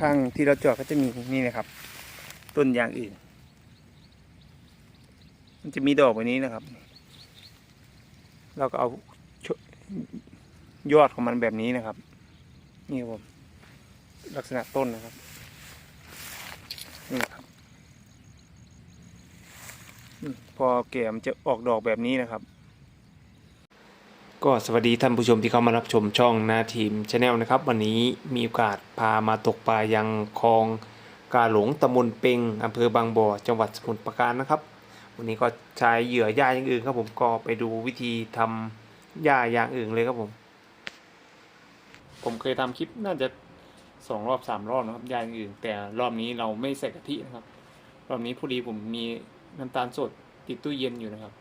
ข้างที่เราจอดก็จะมีนี่นะครับ ต้นยางอื่น มันจะมีดอกแบบนี้นะครับ เราก็เอายอดของมันแบบนี้นะครับ นี่ครับผมลักษณะต้นนะครับนี่ครับพอแก่มันจะออกดอกแบบนี้นะครับ ก็สวัสดีท่านผู้ชมที่เข้ามารับชมช่องนาทีมชาแนลนะครับ วันนี้มีโอกาสพามาตกปลายังคลองกาหลงตำบลเปงอำเภอบางบ่อจังหวัดสมุทรปราการนะครับ วันนี้ก็ใช้เหยื่อหญ้าอย่างอื่นครับผมก็ไปดูวิธีทำหญ้าอย่างอื่นเลยครับผม ผมเคยทำคลิปน่าจะสองรอบสามรอบนะครับหญ้าอย่างอื่น แต่รอบนี้เราไม่ใส่กะทินะครับ รอบนี้พอดีผมมีน้ำตาลสดติดตู้เย็นอยู่นะครับ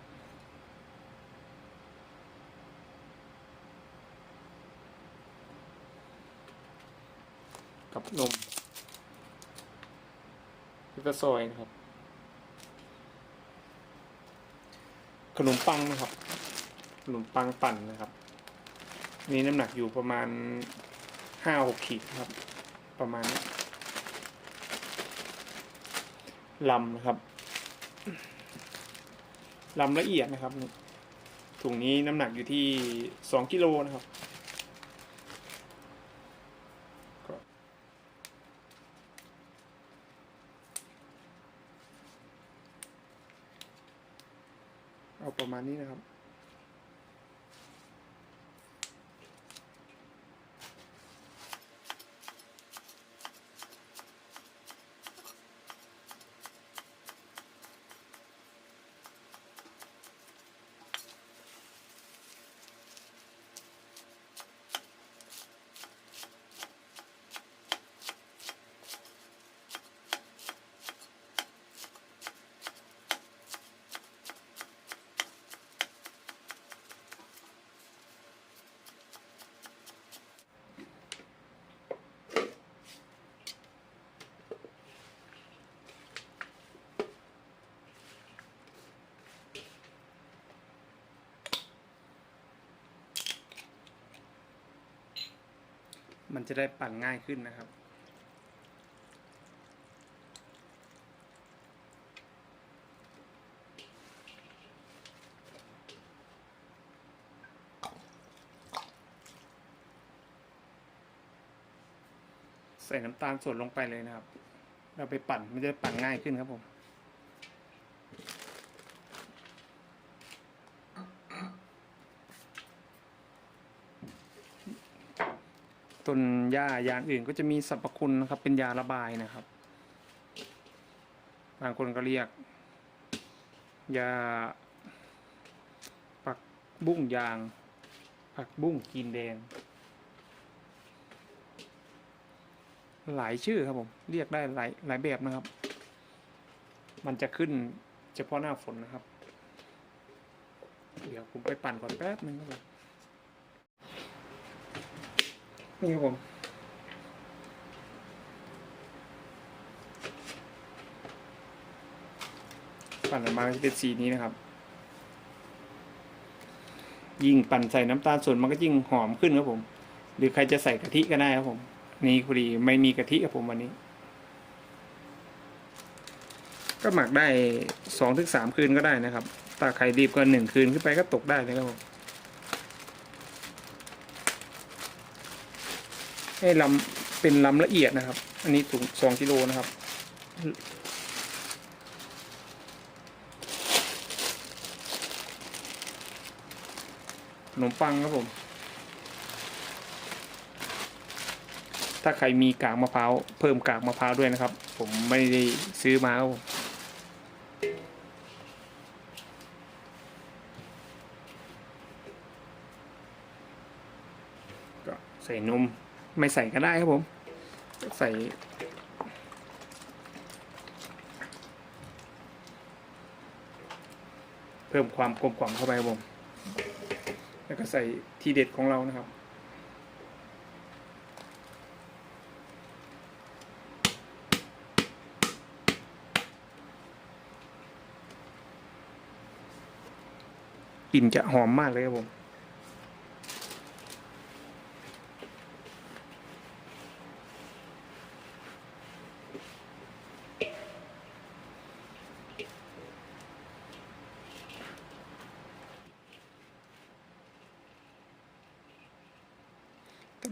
กับนมแล้วก็ซอยนะครับ ขนมปังนะครับ ขนมปังปั่นนะครับ นี่น้ำหนักอยู่ประมาณห้าหกขีดครับ ประมาณนี้ลำนะครับลำละเอียดนะครับถุงนี้น้ำหนักอยู่ที่สองกิโลนะครับก็ เอาประมา ณนี้นะครับ มันจะได้ปั่นง่ายขึ้นนะครับ ใส่น้ำตาลสดลงไปเลยนะครับ เราไปปั่นมันจะปั่นง่ายขึ้นครับผม ต้นหญ้าอย่างอื่นก็จะมีสรรพคุณนะครับ เป็นยาระบายนะครับ บางคนก็เรียกยาผักบุ้งยาง ผักบุ้งกินแดง หลายชื่อครับผมเรียกได้หลายหลายแบบนะครับ มันจะขึ้นเฉพาะหน้าฝนนะครับ เดี๋ยวผมไปปั่นก่อนแป๊บนึงครับผม นี่ครับผมปั่นออกมาจะเป็นสีนี้นะครับ ยิ่งปั่นใส่น้ำตาลส่วนมันก็ยิ่งหอมขึ้นครับผม หรือใครจะใส่กะทิก็ได้ครับผม นี่พอดีไม่มีกะทิครับผมวันนี้ ก็หมักได้สองถึงสามคืนก็ได้นะครับ ถ้าใครรีบก็หนึ่งคืนขึ้นไปก็ตกได้เลยครับผม ให้ลำเป็นลำละเอียดนะครับ อันนี้ถุงสองกิโลนะครับ ขนมปังครับผม ถ้าใครมีกากมะพร้าวเพิ่มกากมะพร้าวด้วยนะครับ ผมไม่ได้ซื้อมาครับผมก็ใส่นม ไม่ใส่ก็ได้ครับผม ใส่ เพิ่มความกลมกล่อมเข้าไปครับผม แล้วก็ใส่ทีเด็ดของเรานะครับกลิ่นจะหอมมากเลยครับผม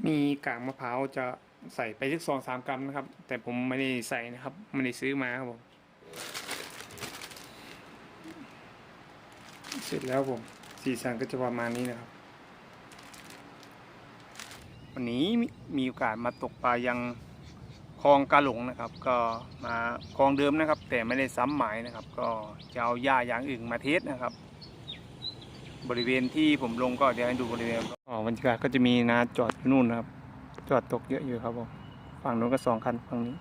มีกากมะพร้าวจะใส่ไปสักสองสามกรัมนะครับ แต่ผมไม่ได้ใส่นะครับไม่ได้ซื้อมาครับผมเสร็จแล้วผมสีสันก็จะประมาณนี้นะครับ วันนี้มีโอกาสมาตกปลายังคลองกาหลงนะครับ ก็มาคลองเดิมนะครับ แต่ไม่ได้ซ้ำหมายนะครับ ก็จะเอาหญ้าอย่างอื่นมาเทสนะครับ บริเวณที่ผมลงก็เดี๋ยวให้ดูบริเวณอ๋อบรรยากาศก็จะมีนาจอดอยู่นู่นนะครับ จอดตกเยอะอยู่ครับผมฝั่งนู้นก็สองคันฝั่งนี้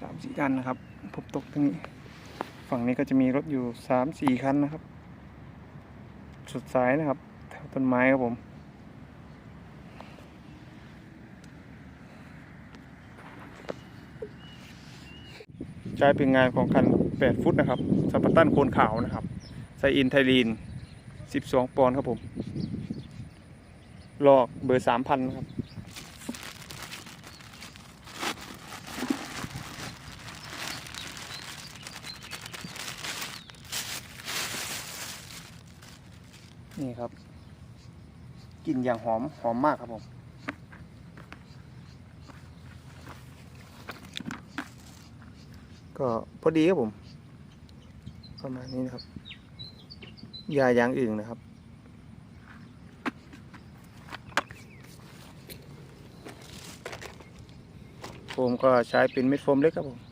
สามสี่คันนะครับผมตกตรงนี้ ฝั่งนี้ก็จะมีรถอยู่สามสี่คันนะครับ สุดซ้ายนะครับแถวต้นไม้ครับผมใช้เป็นงานของคัน 8 ฟุตนะครับสปาร์ตันโคนขาวนะครับไซอินไทลีน 12 ปอนด์ครับผม ลอกเบอร์3,000นครับ นี่ครับกลิ่นอย่างหอม หอมมากครับผมก็พอดีครับผม ประมาณนี้นะครับ ยาอย่างอื่นนะครับโฟมก็ใช้เป็นเม็ดโฟมเล็กครับผม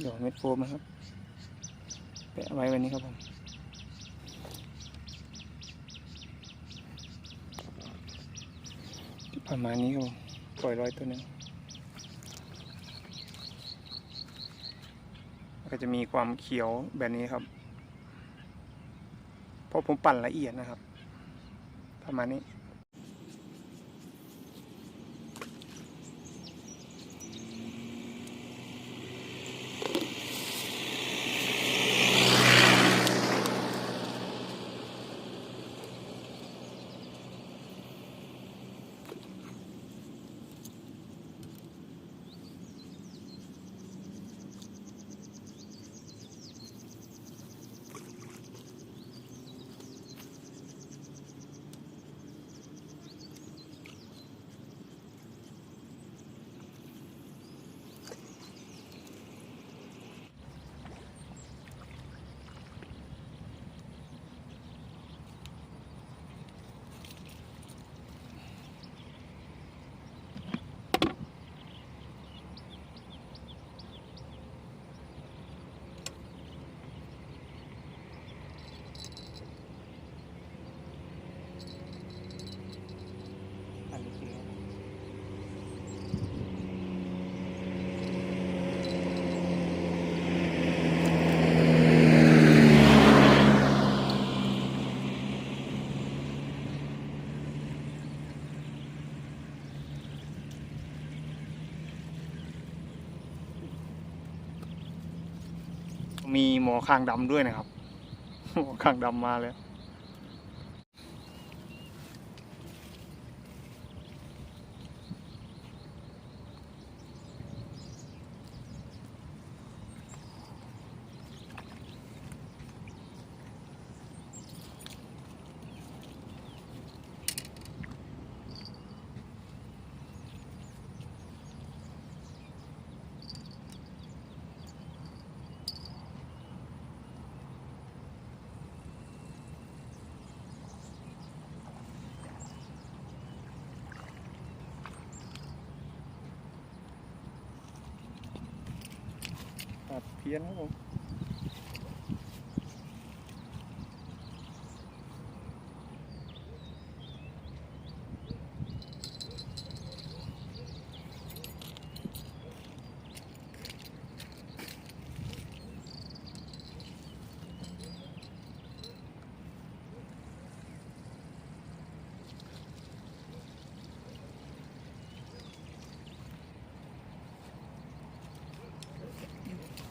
หยอดเม็ดโฟมนะครับ แปะไว้วันนี้ครับผมประมาณนี้ครับผมปล่อยร้อยตัวหนึงก็จะมีความเขียวแบบนี้ครับ เพราะผมปั่นละเอียดนะครับ ประมาณนี้นี้คือ มีหมอคางดำด้วยนะครับ หมอคางดำมาแล้ว ตัดเพี้ยนครับผม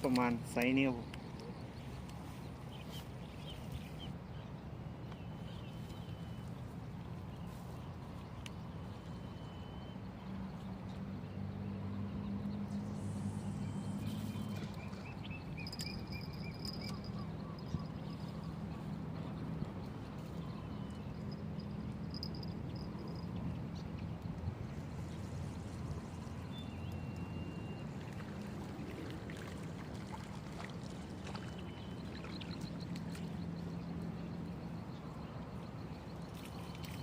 ประมาณไซส์นี้ครับ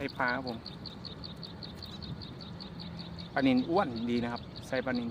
ผมไซส์ปลาครับผมปลานินอ้วนดีนะครับไซส์ปลานิน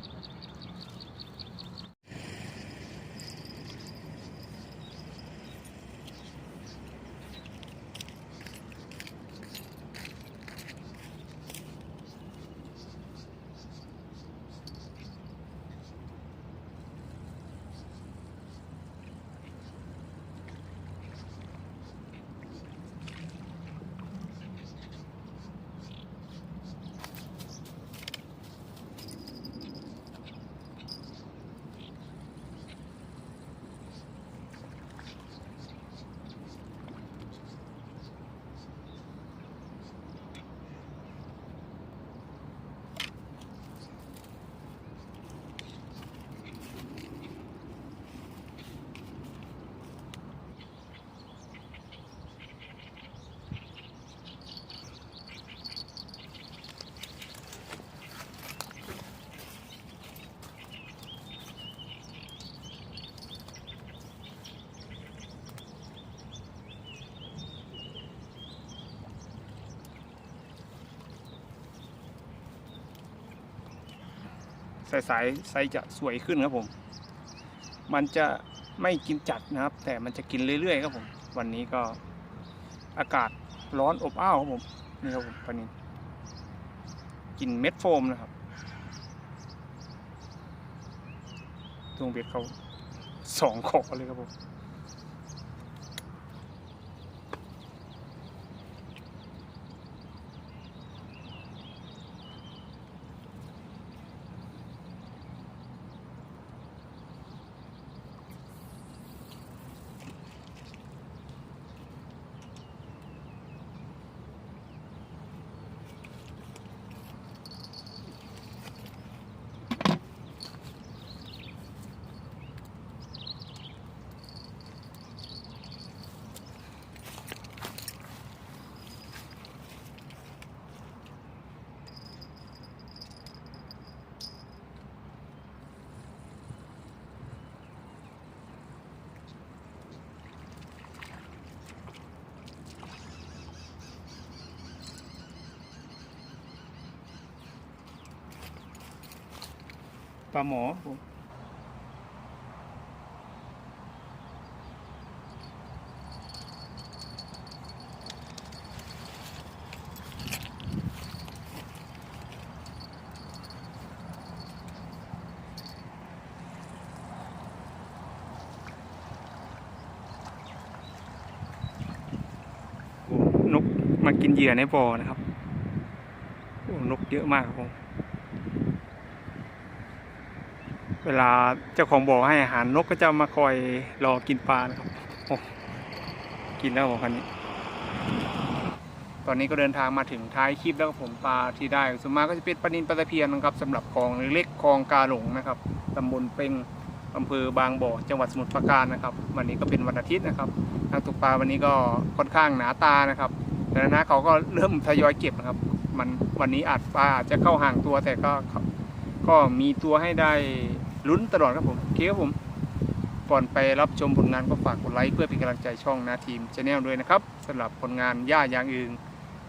สายสายไซจะสวยขึ้นครับผม มันจะไม่กินจัดนะครับ แต่มันจะกินเรื่อยๆครับผม วันนี้ก็อากาศร้อนอบอ้าวครับผมนี่ครับผมปลานินกินเม็ดโฟมนะครับตรงเบ็ดเขาสองขอเลยครับผม ลาหมอผมนกมากินเหยื่อในบ่อนะครับ โอ้ นกเยอะมากครับผม เวลาเจ้าของบ่อให้อาหารนกก็จะมาคอยรอกินปลานะครับโอ้กินแล้วผมคันนี้ ตอนนี้ก็เดินทางมาถึงท้ายคลิปแล้วผมปลาที่ได้ส่วนมากก็จะเป็นปลานินปลาตะเพียนนะครับสำหรับคลองเล็กคลองกาหลงนะครับตำบลเป่งอำเภอบางบ่อจังหวัดสมุทรปราการนะครับ วันนี้ก็เป็นวันอาทิตย์นะครับนักตกปลาวันนี้ก็ค่อนข้างหนาตานะครับแต่นะเขาก็เริ่มทยอยเก็บนะครับ มันวันนี้อาจปลาอาจจะเข้าห่างตัวแต่ก็ก็มีตัวให้ได้ ลุ้นตลอดครับผมโอเคครับผมก่อนไปรับชมผลงานก็ฝากกดไลค์เพื่อเป็นกำลังใจช่องนาทีมชาแนลด้วยนะครับสำหรับผลงานย่าอย่างอื่น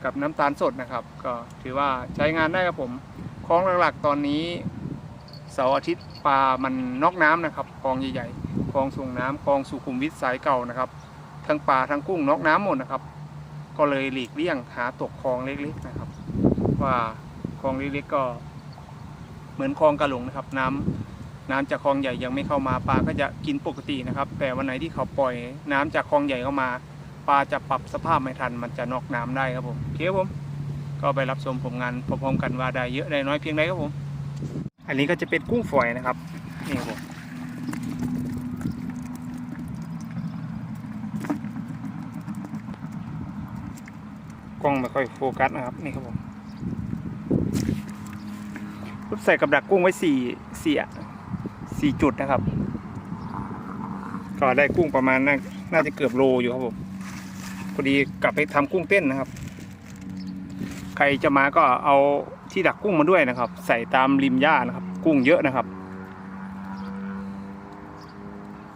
กับน้ำตาลสดนะครับ ก็ถือว่าใช้งานได้ครับผมคลองหลักๆตอนนี้เสาร์อาทิตย์ปลามันนอกน้ำนะครับคลองใหญ่ๆคลองส่งน้ำคลองสุขุมวิทสายเก่านะครับ ทั้งปลาทั้งกุ้งนอกน้ำหมดนะครับ ก็เลยหลีกเลี่ยงหาตกคลองเล็กๆนะครับ ว่าคลองเล็กๆก็ เหมือนคลองกระหลงนะครับ น้ำ น้ำจากคลองใหญ่ยังไม่เข้ามาปลาก็จะกินปกตินะครับ แต่วันไหนที่เขาปล่อยน้ำจากคลองใหญ่เข้ามาปลาจะปรับสภาพไม่ทัน มันจะนอกน้ำได้ครับผมโอเคผม ก็ไปรับชมผมงานพร้อมกันว่าได้เยอะได้น้อยเพียงใดครับผม อันนี้ก็จะเป็นกุ้งฝอยนะครับนี่ครับผมกล้องไม่ค่อยโฟกัสนะครับนี่ครับผมรูปใส่กับดักกุ้งไว้สี่เสีย สี่จุดนะครับ ก็ได้กุ้งประมาณน่าน่าจะเกือบโลอยู่ครับผมพอดีกลับไปทำกุ้งเต้นนะครับ ใครจะมาก็เอาที่ดักกุ้งมาด้วยนะครับ ใส่ตามริมหญ้านะครับ กุ้งเยอะนะครับ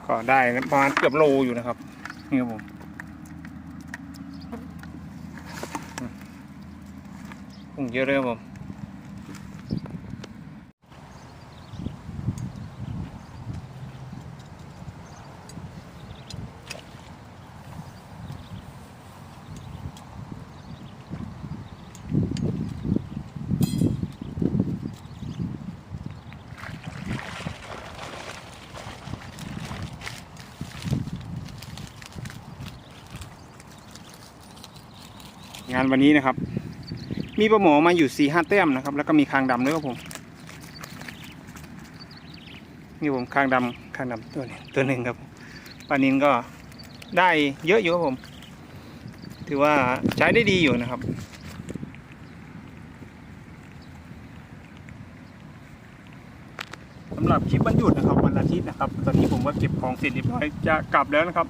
ก็ได้ประมาณเกือบโลอยู่นะครับนี่ครับผมกุ้งเยอะเลยครับผมานวันนี้นะครับ มีปลาหมอมาอยู่สี่ห้าแต้มนะครับ แล้วก็มีคางดำด้วยครับผมนี่ผมคางดำคางดำตัวนี้ตัวหนึ่งครับปลานินก็ได้เยอะอยู่ครับผม ถือว่าใช้ได้ดีอยู่นะครับสำหรับคลิปวันหยุดนะครับวันอาทิตย์นะครับ ตอนนี้ผมก็เก็บของเสร็จเรียบร้อยจะกลับแล้วนะครับ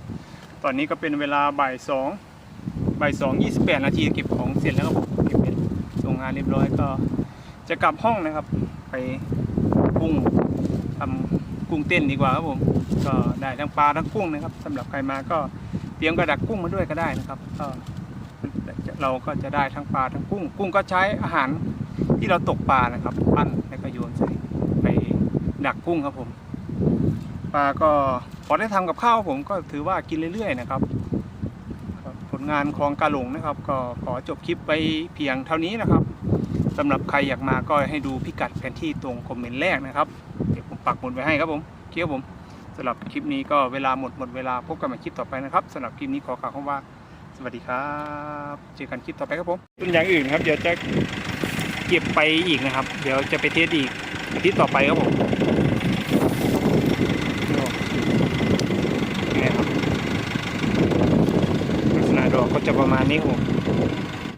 ตอนนี้ก็เป็นเวลาบ่ายสอง บ่ายสองยี่สิบแปดนาทีเก็บของเสร็จแล้วครับผมเก็บเป็นส่งงานเรียบร้อยก็ จะกลับห้องนะครับ ไปกุ้งทำกุ้งเต้นดีกว่าครับผมก็ได้ทั้งปลาทั้งกุ้งนะครับสำหรับใครมาก็เตรียมกระดักกุ้งมาด้วยก็ได้นะครับก็เราก็จะได้ทั้งปลาทั้งกุ้ง กุ้งก็ใช้อาหารที่เราตกปลานะครับ ปั้นแล้วก็โยนใส่ไปดักกุ้งครับผมปลาก็พอได้ทำกับข้าวผมก็ถือว่ากินเรื่อยๆนะครับ ผลงานของกาหลงนะครับ ก็ขอจบคลิปไปเพียงเท่านี้นะครับสำหรับใครอยากมาก็ให้ดูพิกัดแผนที่ตรงคอมเมนต์แรกนะครับ เดี๋ยวผมปักหมุดไว้ให้ครับผมเคียวผมสำหรับคลิปนี้ก็เวลาหมดหมดเวลาพบกันใหม่คลิปต่อไปนะครับสำหรับคลิปนี้ขอกล่าวคำว่า สวัสดีครับ เจอกันคลิปต่อไปครับผมส่วนอย่างอื่นครับ เดี๋ยวจะเก็บไปอีกนะครับ เดี๋ยวจะไปเทสอีกอาทิตย์ต่อไปครับผมนี่ครับ ลักษณะดอกก็ จะประมาณนี้ครับผม